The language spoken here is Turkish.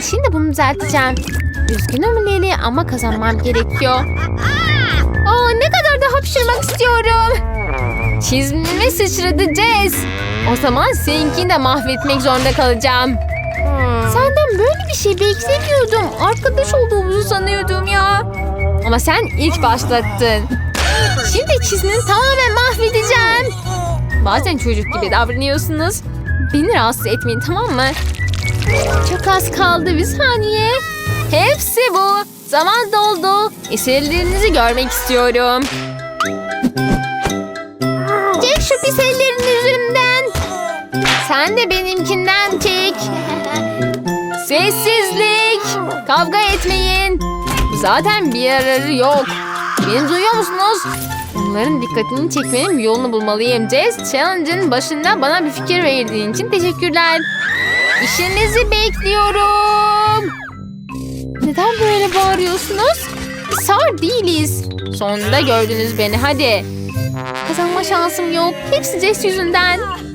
değil. Şimdi bunu düzelteceğim. Üzgünüm Leli ama kazanmam gerekiyor. Aa, ne kadar da hapşırmak istiyorum. Çizmimi sıçradı Jess. O zaman seninkini de mahvetmek zorunda kalacağım. Senden böyle bir şey beklemiyordum. Arkadaş olduğumuzu sanıyordum ya. Ama sen ilk başlattın. Şimdi çizimini tamamen mahvedeceğim. Bazen çocuk gibi davranıyorsunuz. Beni rahatsız etmeyin tamam mı? Çok az kaldı bir saniye. Hepsi bu. Zaman doldu. Eserlerinizi görmek istiyorum. Çek şu pis ellerini yüzümden. Sen de benimkinden çek. Sessizlik. Kavga etmeyin. Zaten bir yararı yok. Beni duyuyor musunuz? Onların dikkatini çekmenin bir yolunu bulmalıyım. Jess, Challenge'ın başında bana bir fikir verdiğin için teşekkürler. İşinizi bekliyorum. Neden böyle bağırıyorsunuz? Sağır değiliz. Sonunda gördünüz beni hadi. Kazanma şansım yok. Hepsi Jess yüzünden.